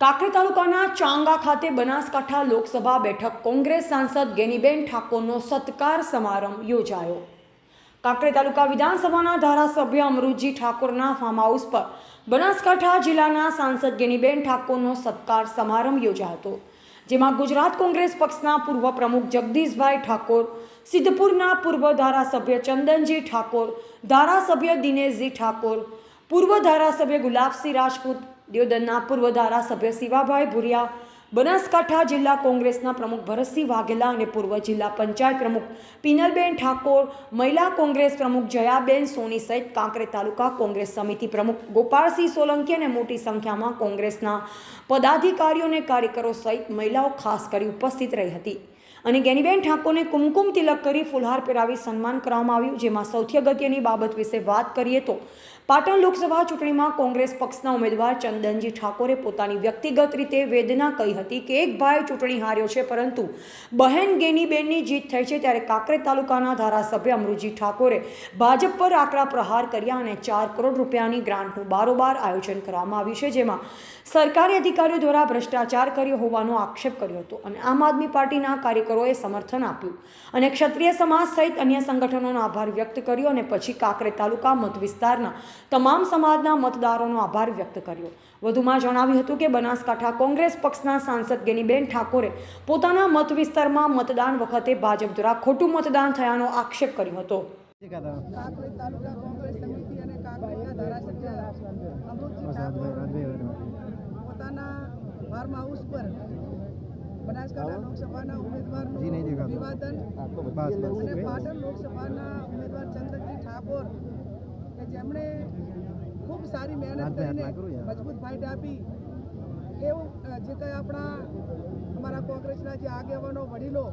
કાંકરી તાલુકાના ચાંગા ખાતે બનાસકાંઠા લોકસભા બેઠક કોંગ્રેસ સાંસદ ગેનીબેન ઠાકોરનો સત્કાર સમારંભ યોજાયો. કાંકરી તાલુકા વિધાનસભાના ધારાસભ્ય અમૃતજી ઠાકોરના ફાર્મ હાઉસ પર બનાસકાંઠા જિલ્લાના સાંસદ ગેનીબેન ઠાકોરનો સત્કાર સમારંભ યોજાયો હતો, જેમાં ગુજરાત કોંગ્રેસ પક્ષના પૂર્વ પ્રમુખ જગદીશભાઈ ઠાકોર, સિદ્ધપુરના પૂર્વ ધારાસભ્ય ચંદનજી ઠાકોર, ધારાસભ્ય દિનેશજી ઠાકોર પૂર્વ ધારાસભ્ય ગુલાબસિંહ રાજપૂત, દિયોદરના પૂર્વ ધારાસભ્ય શિવાભાઈ ભુરિયા, બનાસકાંઠા જિલ્લા કોંગ્રેસના પ્રમુખ ભરતસિંહ વાઘેલા અને પૂર્વ જિલ્લા પંચાયત પ્રમુખ પિનલબેન ઠાકોર, મહિલા કોંગ્રેસ પ્રમુખ જયાબેન સોની સહિત કાંકરે તાલુકા કોંગ્રેસ સમિતિ પ્રમુખ ગોપાળસિંહ સોલંકી અને મોટી સંખ્યામાં કોંગ્રેસના પદાધિકારીઓ અને કાર્યકરો સહિત મહિલાઓ ખાસ કરી ઉપસ્થિત રહી હતી. અને ગેનીબેન ઠાકોરને કુમકુમ તિલક કરી ફુલહાર પહેરાવી સન્માન કરવામાં આવ્યું. જેમાં સૌથી અગત્યની બાબત વિશે વાત કરીએ તો પાટણ લોકસભા ચૂંટણીમાં કોંગ્રેસ પક્ષના ઉમેદવાર ચંદનજી ઠાકોરે પોતાની વ્યક્તિગત રીતે વેદના કહી હતી કે એક ભાઈ ચૂંટણી હાર્યો છે, પરંતુ બહેન ગેનીબેનની જીત થઈ છે ત્યારે કાંકરેજ તાલુકાના ધારાસભ્ય અમૃતજી ઠાકોરે ભાજપ પર આકરા પ્રહાર કર્યા અને ચાર કરોડ રૂપિયાની ગ્રાન્ટનું બારોબાર આયોજન કરવામાં આવ્યું છે, જેમાં સરકારી અધિકારીઓ દ્વારા ભ્રષ્ટાચાર કર્યો હોવાનો આક્ષેપ કર્યો હતો. અને આમ આદમી પાર્ટીના કાર્યકરોએ સમર્થન આપ્યું અને ક્ષત્રિય સમાજ સહિત અન્ય સંગઠનોનો આભાર વ્યક્ત કર્યો અને પછી કાંકરે તાલુકા મત વિસ્તારના તમામ સમાજના મતદારોનો આભાર વ્યક્ત કર્યો. વધુમાં જણાવ્યું હતું કે બનાસકાંઠા કોંગ્રેસ પક્ષના સાંસદ ગેનીબેન ઠાકોરે પોતાના મત વિસ્તારમાં મતદાન વખતે ભાજપ દ્વારા ખોટું મતદાન થયાનો આક્ષેપ કર્યો હતો. કાંકરેજ તાલુકા કોંગ્રેસ સમિતિ અને કાંકરેજના ધારાસભ્ય અમૃતજી ઠાકોર પોતાના ફાર્મ હાઉસ પર બનાસકાંઠા લોકસભાના ઉમેદવાર અભિવાદન અને પાટણ લોકસભાના ઉમેદવાર ચંદનજી ઠાકોર કે જેમણે ખૂબ સારી મહેનત કરીને મજબૂત ફાઇટ આપી. એવું જે કંઈ આપણા અમારા કોંગ્રેસના જે આગેવાનો વડીલો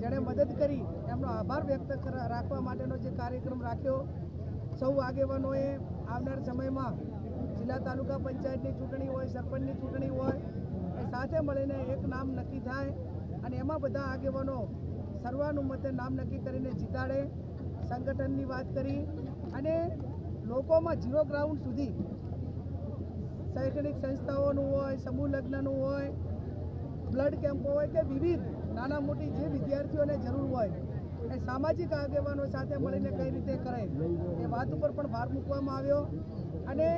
જેણે મદદ કરી એમનો આભાર વ્યક્ત રાખવા માટેનો જે કાર્યક્રમ રાખ્યો. સૌ આગેવાનોએ આવનાર સમયમાં જિલ્લા તાલુકા પંચાયતની ચૂંટણી હોય સરપંચની ચૂંટણી હોય સાથે મળીને એક નામ નક્કી થાય અને એમાં બધા આગેવાનો સર્વાનુમતે નામ નક્કી કરીને જીતાડે, સંગઠનની વાત કરી અને લોકોમાં ઝીરો ગ્રાઉન્ડ સુધી શૈક્ષણિક સંસ્થાઓનું હોય, સમૂહ લગ્નનું હોય બ્લડ કેમ્પો હોય કે વિવિધ નાના મોટી જે વિદ્યાર્થીઓને જરૂર હોય, એ સામાજિક આગેવાનો સાથે મળીને કઈ રીતે કરે એ વાત ઉપર પણ ભાર મૂકવામાં આવ્યો. અને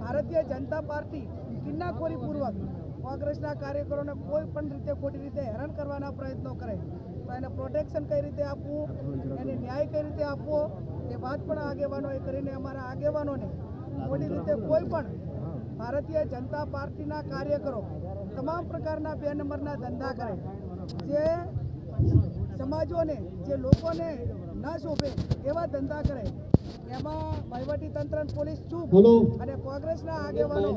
ભારતીય જનતા પાર્ટી કિન્નાખોરીપૂર્વક કોંગ્રેસના કાર્યકરોને કોઈ પણ રીતે ખોટી રીતે હેરાન કરવાના પ્રયત્નો કરે, તો એને પ્રોટેક્શન કઈ રીતે આપવું, એને ન્યાય કઈ રીતે આપવો, એ વાત પણ આગેવાનોએ કરીને અમારા આગેવાનોને ખોટી રીતે કોઈ પણ ભારતીય જનતા પાર્ટીના કાર્યકરો તમામ પ્રકારના બે નંબરના ધંધા કરે. જે સમાજોને, જે લોકોને ના શોભે એવા ધંધા કરે, એમાં વહીવટી તંત્ર પોલીસ ચૂપ. અને કોંગ્રેસના આગેવાનો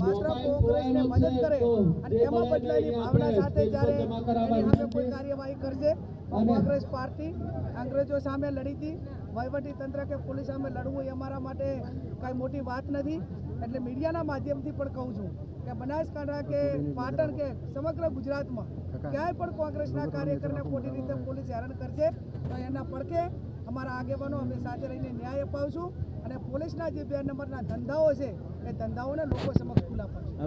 માત્ર કોંગ્રેસને મદદ કરે અને એમાં બદલાયેલી ભાવના સાથે જ્યારે એની સામે કોઈ કાર્યવાહી કરશે કોંગ્રેસ પાર્ટી અંગ્રેજો સામે લડી હતી. વહીવટી તંત્ર કે પોલીસ સામે લડવું એ અમારા માટે કાંઈ મોટી વાત નથી. એટલે મીડિયાના માધ્યમથી પણ કહું છું કે બનાસકાંઠા કે પાટણ કે સમગ્ર ગુજરાતમાં ક્યાંય પણ કોંગ્રેસના કાર્યકરને ખોટી રીતે પોલીસ હેરાન કરશે તો એના પડકે અમારા આગેવાનો અમે સાથે રહીને ન્યાય અપાવશું અને પોલીસના જે બે નંબરના ધંધાઓ છે, એ ધંધાઓને લોકો સમક્ષ ખુલ્લા પાડશું.